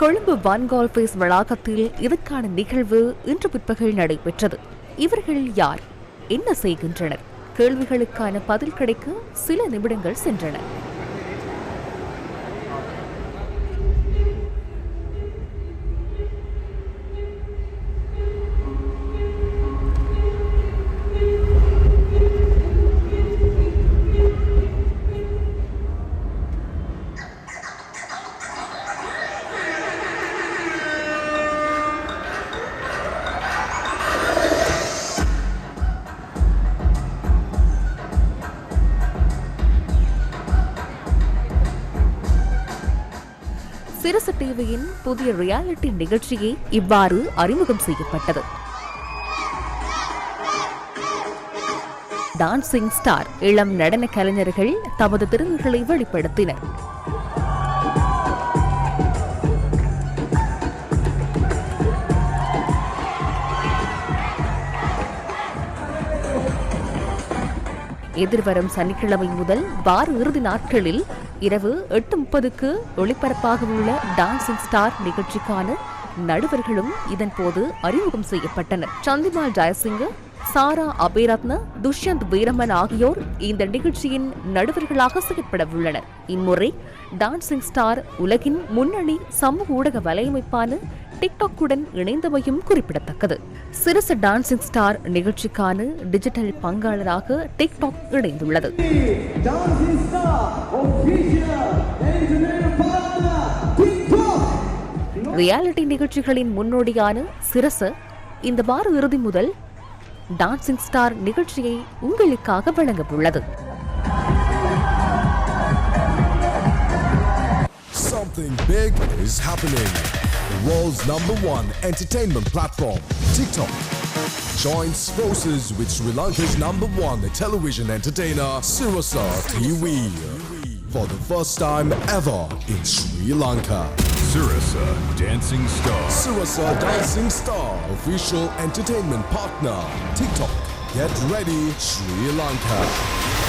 கொழும்பு வான்கால்பேஸ் வளாகத்தில் இதற்கான நிகழ்வு இன்று பிற்பகல் நடைபெற்றது. இவர்கள் யார்? என்ன செய்கின்றனர்? கேள்விகளுக்கான பதில் கிடைக்க சில நிமிடங்கள் சென்றன. சிரசு டிவியின் புதிய ரியாலிட்டி நிகழ்ச்சியே இவ்வாறு அறிமுகம் செய்யப்பட்டது. டான்சிங் ஸ்டார் இளம் நடன கலைஞர்கள் தமது திறன்களை வெளிப்படுத்தினர். எதிர்வரும் சனிக்கிழமை முதல் வார இறுதி நாட்களில் இரவு எட்டு முப்பதுக்கு ஒளிபரப்பாக உள்ள டான்சிங் ஸ்டார் நிகழ்ச்சிக்கான நடுவர்களும் இதன் போது அறிமுகம் செய்யப்பட்டனர். சந்திமால் ஜெயசிங்க சாரா அபேரத்ன துஷ்யந்த் வீரமன் ஆகியோர் இந்த நிகழ்ச்சியின் நடுவர்களாக செயற்பட உள்ளனர். இம்முறை டான்சிங் ஸ்டார் உலகின் முன்னணி சமூக ஊடக வலையமைப்பான டிக்டாக்குடன் இணைந்தமையும் குறிப்பிடத்தக்கது. சிறுசு டான்சிங் ஸ்டார் நிகழ்ச்சிக்கான டிஜிட்டல் பங்காளராக டிக்டாக் இணைந்துள்ளது. ரியாலிட்டி நிகழ்ச்சிகளின் முன்னோடியான சிரச இந்த வார இறுதி முதல் டான்சிங் ஸ்டார் நிகழ்ச்சியை உங்களுக்காக வழங்கவுள்ளது. Something big is happening. The world's number one entertainment platform, TikTok, joins forces with Sri Lanka's number one television entertainer, Sirasa TV. For the first time ever in Sri Lanka. Surasa Dancing Star. Sirasa Dancing Star, official entertainment partner, TikTok. Get ready, Sri Lanka.